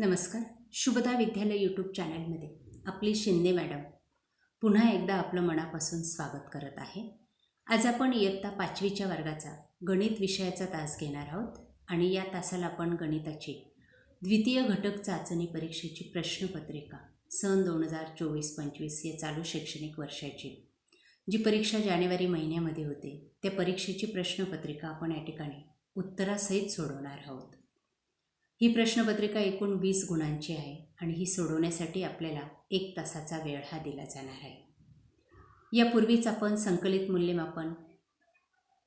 नमस्कार. शुभदा विद्यालय यूट्यूब चॅनलमध्ये आपली शिंदे मॅडम पुन्हा एकदा आपलं मनापासून स्वागत करत आहे. आज आपण इयत्ता पाचवीच्या वर्गाचा गणित विषयाचा तास घेणार आहोत आणि या तासाला आपण गणिताची द्वितीय घटक चाचणी परीक्षेची प्रश्नपत्रिका सन दोन हजार चोवीस पंचवीस या चालू शैक्षणिक वर्षाची. जी परीक्षा जानेवारी महिन्यामध्ये होते त्या परीक्षेची प्रश्नपत्रिका आपण या ठिकाणी उत्तरासहित सोडवणार आहोत. ही प्रश्नपत्रिका एकूण वीस गुणांची आहे आणि ही सोडवण्यासाठी आपल्याला एक तासाचा वेळ हा दिला जाणार आहे. यापूर्वीच आपण संकलित मूल्यमापन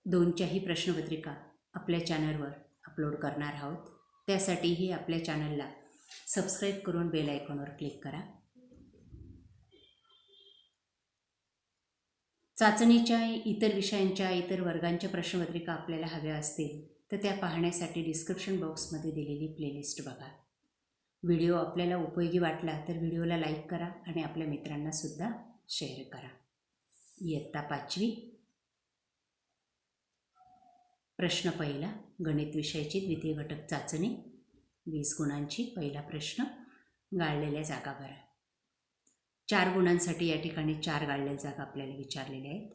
दोनच्याही प्रश्नपत्रिका आपल्या चॅनलवर अपलोड करणार आहोत. त्यासाठीही आपल्या चॅनलला सबस्क्राईब करून बेल आयकॉनवर क्लिक करा. चाचणीच्या इतर विषयांच्या इतर वर्गांच्या प्रश्नपत्रिका आपल्याला हव्या असतील तर त्या पाहण्यासाठी डिस्क्रिप्शन बॉक्समध्ये दिलेली प्लेलिस्ट बघा. व्हिडिओ आपल्याला उपयोगी वाटला तर व्हिडिओला लाईक करा आणि आपल्या मित्रांनासुद्धा शेअर करा. इयत्ता पाचवी. प्रश्न पहिला गणित विषयाची द्वितीय घटक चाचणी. वीस गुणांची पहिला प्रश्न गाळलेल्या जागा भरा. चार गुणांसाठी या ठिकाणी चार गाळलेल्या जागा आपल्याला विचारलेल्या आहेत.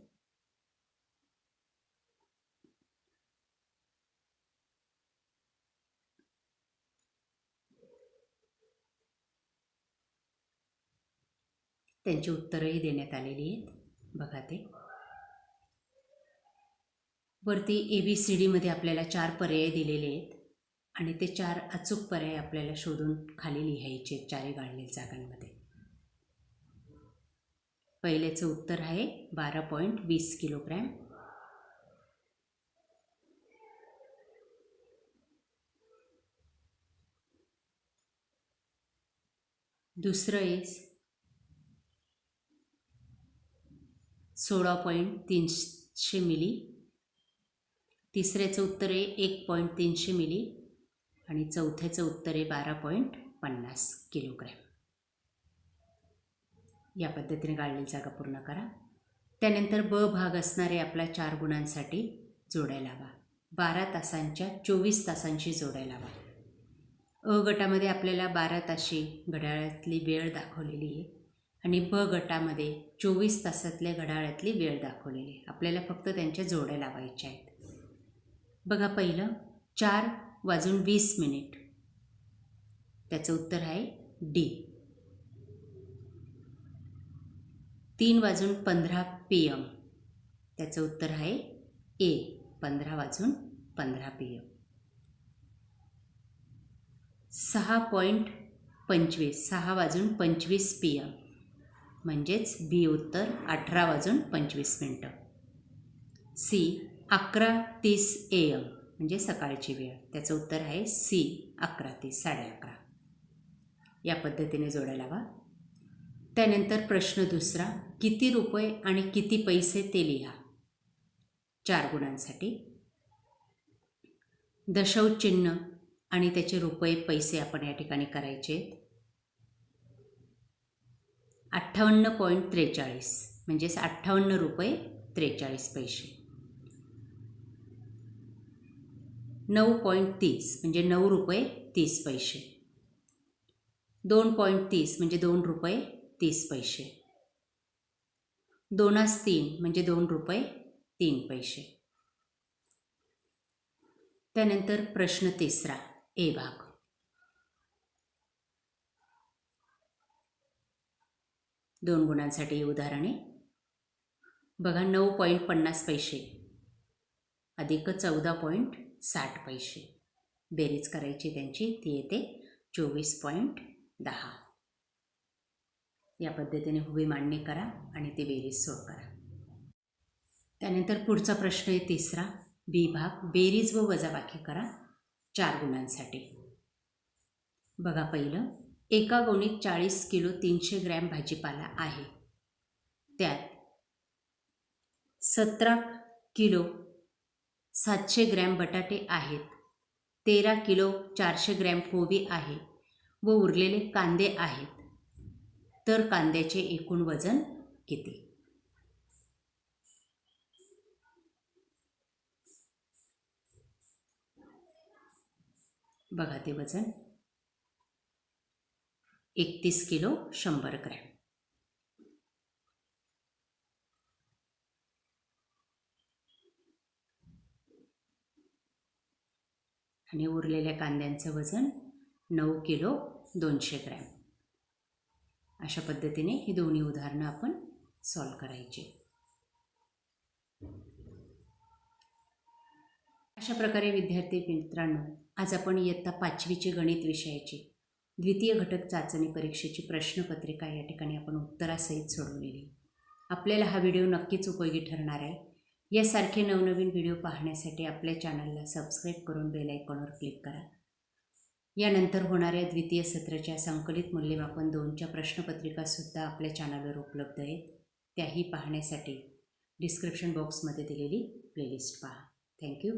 त्यांची उत्तरंही देण्यात आलेली आहेत. बघा ते. वरती ए बी सी डीमध्ये आपल्याला चार पर्याय दिलेले आहेत. आणि ते चार अचूक पर्याय आपल्याला शोधून खाली लिहायचे चारही गाळलेल्या जागांमध्ये. पहिल्याचं उत्तर आहे बारा पॉईंट वीस किलोग्रॅम. दुसरं आहे सोळा पॉईंट तीनशे मिली. तिसऱ्याचं उत्तर आहे एक पॉईंट तीनशे मिली आणि चौथ्याचं उत्तर आहे बारा पॉईंट पन्नास किलोग्रॅम. या पद्धतीने गाळलेली जागा पूर्ण करा. त्यानंतर ब भाग असणारे आपला चार गुणांसाठी जोड्या लावा. बारा तासांच्या चोवीस तासांची जोड्या लावा. अ गटामध्ये आपल्याला बारा ताशी घड्याळातली वेळ दाखवलेली आहे आणि ब गटामध्ये चोवीस तासातल्या घड्याळातली वेळ दाखवलेली आहे. आपल्याला फक्त त्यांच्या जोड्या लावायच्या आहेत. बघा पहिलं चार वाजून वीस मिनिट. त्याचं उत्तर आहे डी. तीन वाजून पंधरा पी एम त्याचं उत्तर आहे ए पंधरा वाजून पंधरा पी एम सहा पॉईंट पंचवीस सहा वाजून पंचवीस पी एम म्हणजेच बी उत्तर अठरा वाजून पंचवीस मिनटं. सी अकरा तीस ए एम म्हणजे सकाळची वेळ. त्याचं उत्तर आहे सी अकरा तीस साडे अकरा. या पद्धतीने जोड्या लावा त्यानंतर प्रश्न दुसरा किती रुपये आणि किती पैसे ते लिहा? चार गुणांसाठी. दशव चिन्ह आणि त्याचे रुपये पैसे आपण या ठिकाणी करायचे आहेत. अठ्ठावन्न पॉईंट त्रेचाळीस म्हणजेच अठ्ठावन्न रुपये त्रेचाळीस पैसे. नऊ पॉईंट तीस म्हणजे नऊ रुपये तीस पैसे. दोन पॉईंट तीस म्हणजे दोन रुपये तीस पैसे. दोनास तीन म्हणजे दोन रुपये तीन पैसे. त्यानंतर प्रश्न तिसरा ए भाग. दोन गुणांसाठी उदाहरणे. बघा नऊ पॉईंट पन्नास पैसे. अधिक चौदा पॉईंट साठ पैसे. बेरीज करायची त्यांची ती येते चोवीस पॉईंट दहा. या पद्धतीने हुबी मांडणी करा आणि ती बेरीज सोड करा. त्यानंतर पुढचा प्रश्न आहे तिसरा. बी भाग बेरीज व वजाबाकी करा. चार गुणांसाठी. बघा पहिलं. एका गोणीत चाळीस किलो तीनशे ग्रॅम भाजीपाला आहे. त्यात सतरा किलो सातशे ग्रॅम बटाटे आहेत. तेरा किलो चारशे ग्रॅम कोबी आहे व उरलेले कांदे आहेत. तर कांद्याचे एकूण वजन किती? बघा ते वजन. एकतीस किलो शंभर ग्रॅम. आणि उरलेल्या कांद्यांचं वजन नऊ किलो दोनशे ग्रॅम. अशा पद्धतीने ही दोन्ही उदाहरणं आपण सॉल्व करायचे. अशा प्रकारे विद्यार्थी मित्रांनो आज आपण इयत्ता पाचवीचे गणित विषयाची द्वितीय घटक चाचणी परीक्षेची प्रश्नपत्रिका या ठिकाणी आपण उत्तरासहित सोडवलेली आपल्याला हा व्हिडिओ नक्कीच उपयोगी ठरणार आहे. यासारखे नवनवीन व्हिडिओ पाहण्यासाठी आपल्या चॅनलला सबस्क्राईब करून बेल आयकॉनवर क्लिक करा. यानंतर होणाऱ्या द्वितीय सत्राच्या संकलित मूल्यमापन दोनच्या प्रश्नपत्रिकासुद्धा आपल्या चॅनलवर उपलब्ध आहेत. त्याही पाहण्यासाठी डिस्क्रिप्शन बॉक्समध्ये दिलेली प्लेलिस्ट पहा. थँक्यू